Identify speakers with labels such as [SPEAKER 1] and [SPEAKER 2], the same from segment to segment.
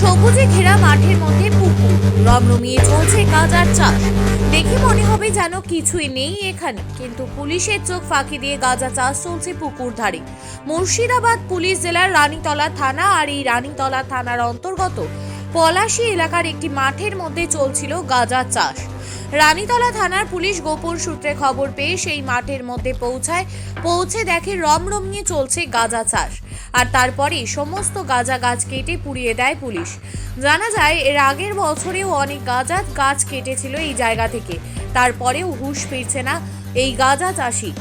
[SPEAKER 1] সবুজে ঘেরা মাঠের মধ্যে পুকুর। রমরমিয়ে চলছে গাঁজার চাষ। দেখে মনে হবে যেন কিছুই নেই এখানে। কিন্তু পুলিশের চোখ ফাঁকি দিয়ে গাঁজা চাষ চলছে পুকুর ধারে। মুর্শিদাবাদ পুলিশ জেলার রানীতলা থানা আর এই রানীতলা থানার অন্তর্গত পলাশি এলাকার একটি মাঠের মধ্যে চলছিল গাঁজা চাষ। রানীতলা থানার পুলিশ গোপন সূত্রে খবর পেয়ে সেই মাঠের মধ্যে পৌঁছায়। পৌঁছে দেখে রমরমিয়ে চলছে গাঁজা চাষ। আর তারপরেই সমস্ত গাঁজা গাছ কেটে পুড়িয়ে দেয় পুলিশ। জানা যায়, এর আগের বছরেও অনেক গাঁজা গাছ কেটেছিল এই জায়গা থেকে। তারপরেও হুশ ফিরছে না এই গাঁজা চাষি।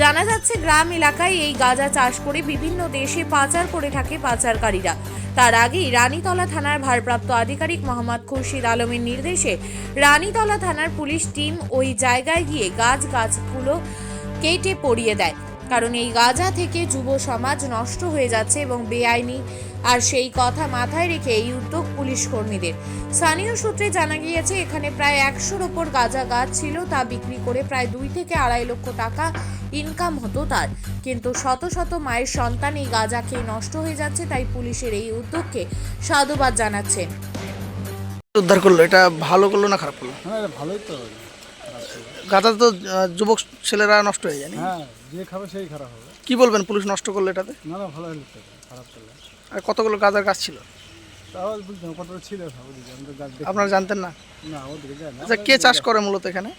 [SPEAKER 1] জানা যাচ্ছে, গ্রাম এলাকায় এই গাঁজা চাষ করে বিভিন্ন দেশে পাচার করে থাকে পাচারকারীরা। তার আগেই রানীতলা থানার ভারপ্রাপ্ত আধিকারিক মোহাম্মদ খুরশিদ আলমের নির্দেশে রানীতলা থানার পুলিশ টিম ওই জায়গায় গিয়ে গাছ গাছগুলো কেটে পড়িয়ে দেয়। কারণ এই গাঁজা থেকে যুব সমাজ নষ্ট হয়ে যাচ্ছে এবং বেআইনি আর সেই কথা মাথায় রেখে এই উদ্যোগ পুলিশ কর্মীদের। স্থানীয় সূত্রে জানা গিয়েছে এখানে প্রায় একশোর ওপর গাঁজা গাছ ছিল তা বিক্রি করে প্রায় দুই থেকে আড়াই লক্ষ টাকা ইনকাম হতো তার। কিন্তু শত শত মায়ের সন্তান এই গাঁজা খেয়ে নষ্ট হয়ে যাচ্ছে তাই পুলিশের এই উদ্যোগকে সাধুবাদ জানাচ্ছেন।
[SPEAKER 2] উদ্ধার করল এটা ভালো করল না খারাপ করল?
[SPEAKER 3] হ্যাঁ ভালোই তো।
[SPEAKER 2] গাঁজা তো যুবক ছেলেরা নষ্ট হয়ে যায়
[SPEAKER 3] হ্যাঁ যে খাবে সেই খারাপ হবে।
[SPEAKER 2] কি বলবেন পুলিশ নষ্ট করল এটাতে?
[SPEAKER 3] না না ভালো হলে খারাপ করলে।
[SPEAKER 2] আর কতগুলো গাঁজার গাছ ছিল?
[SPEAKER 3] তাহলে বুঝতে হবে কতটা ছিল
[SPEAKER 2] আপনারা জানতেন না?
[SPEAKER 3] না ওদিকে যায় না।
[SPEAKER 2] আচ্ছা কে চাষ করে মূলত এখানে?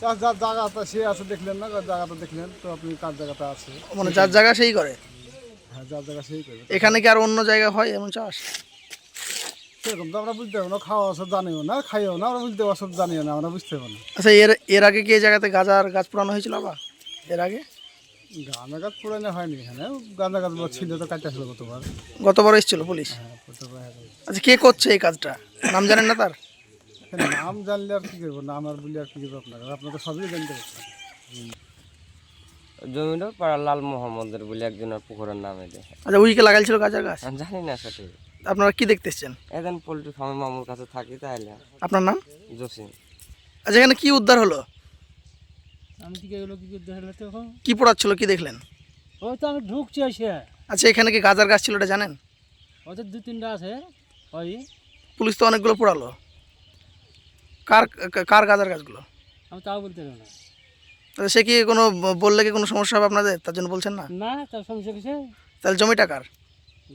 [SPEAKER 3] চাষ যার জায়গাটা সে আছে দেখলেন না জায়গাটা দেখলেন তো আপনি কার জায়গাটা আছে?
[SPEAKER 2] মানে যার জায়গা সেই করে?
[SPEAKER 3] হ্যাঁ যার জায়গা সেই করবে
[SPEAKER 2] এখানে কি আর অন্য জায়গায় হয় এমন চাষ?
[SPEAKER 3] সেরকম তো আমরা বুঝতে পারব না খাওয়া সব জানিও না খাইও না আমরা বুঝতে পারব সব জানিও না আমরা বুঝতে পারব না।
[SPEAKER 2] আচ্ছা এর এর আগে কি এই জায়গাতে গাঁজার গাছ পুরানো হয়েছিল আবার? এর আগে?
[SPEAKER 3] গাঁদা গাছ পুরানো হয়নি এখানে। গাঁদা গাছ ছিল তো কাটতে ছিল কতবার
[SPEAKER 2] গতবার এসেছিল পুলিশ?
[SPEAKER 3] হ্যাঁ।
[SPEAKER 2] আচ্ছা কে করছে এই কাজটা? নাম জানেন না তার?
[SPEAKER 3] এখানে নাম জানলে আর কি করব? নাম আর বলি আর কি করব আপনারা? আপনারা তো সবই জানতে পারছেন।
[SPEAKER 4] জমিটা পাড়া লাল মোহাম্মদের বলে একজনের পুকুরের নাম এটা
[SPEAKER 2] আচ্ছা উইকে লাগাইছিল গাঁজার গাছ?
[SPEAKER 4] আমি জানি না সেটা
[SPEAKER 2] আপনারা কি দেখতে এসছেন?
[SPEAKER 4] এখন পোলট্রি ফার্মে মামুর কাছে থাকি তাইলে।
[SPEAKER 2] আপনার নাম?
[SPEAKER 4] জসিম।
[SPEAKER 2] আচ্ছা এখানে কি উদ্ধার হলো?
[SPEAKER 5] আমি কি এগুলো কি করতে তখন?
[SPEAKER 2] কি পড়াচ্ছিল কি দেখলেন?
[SPEAKER 5] ওই তো আমি ঢুকছি এসে।
[SPEAKER 2] আচ্ছা এখানে কি গাঁজার গাছ ছিল এটা জানেন?
[SPEAKER 5] ওদের দু তিনটা আছে ওই।
[SPEAKER 2] পুলিশ তো অনেকগুলো পোড়ালো। কার কার গাঁজার গাছগুলো?
[SPEAKER 5] আমি তাও বলতে পারব না।
[SPEAKER 2] তাহলে সে কি কোনো বললে কি কোনো সমস্যা হবে আপনাদের? তার জন্য বলছেন না?
[SPEAKER 5] না তার সমস্যা কিছু
[SPEAKER 2] তাহলে জমিটা কার?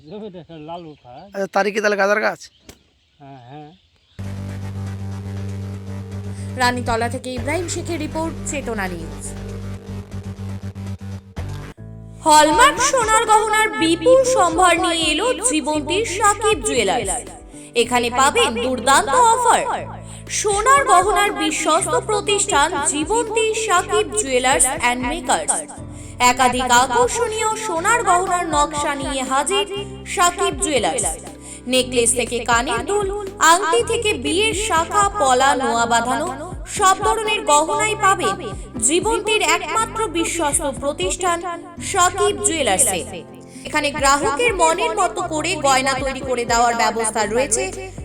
[SPEAKER 5] জমিটা লাল খা
[SPEAKER 2] আচ্ছা তারিখে তাহলে গাঁজার গাছ?
[SPEAKER 5] হ্যাঁ হ্যাঁ।
[SPEAKER 1] রানীতলা থেকে ইব্রাহিম শেখের রিপোর্ট, চেতনা নিউজ। হলমার্ক সোনার গহনার বিপুল সম্ভার নিয়ে এলো জীবন্তীর সাকিব জুয়েলার্স এখানে পাবেন দুর্দান্ত অফার সোনার গহনার বিশ্বস্ত প্রতিষ্ঠান Jibanti Sakib jewellers and makers একাধিক আকর্ষণীয় সোনার গহনার নকশা নিয়ে হাজির সাকিব জুয়েলার্স নেকলেস থেকে কানের দুল আংটি থেকে বিয়ের শাখা পলা নোয়া বাঁধানো সব ধরনের গহনাই পাবে জীবন্তীর একমাত্র বিশ্বস্ত প্রতিষ্ঠান সকিব জুয়েলার্সে এখানে গ্রাহকের মনের মতো করে গয়না তৈরি করে দেওয়ার ব্যবস্থা রয়েছে।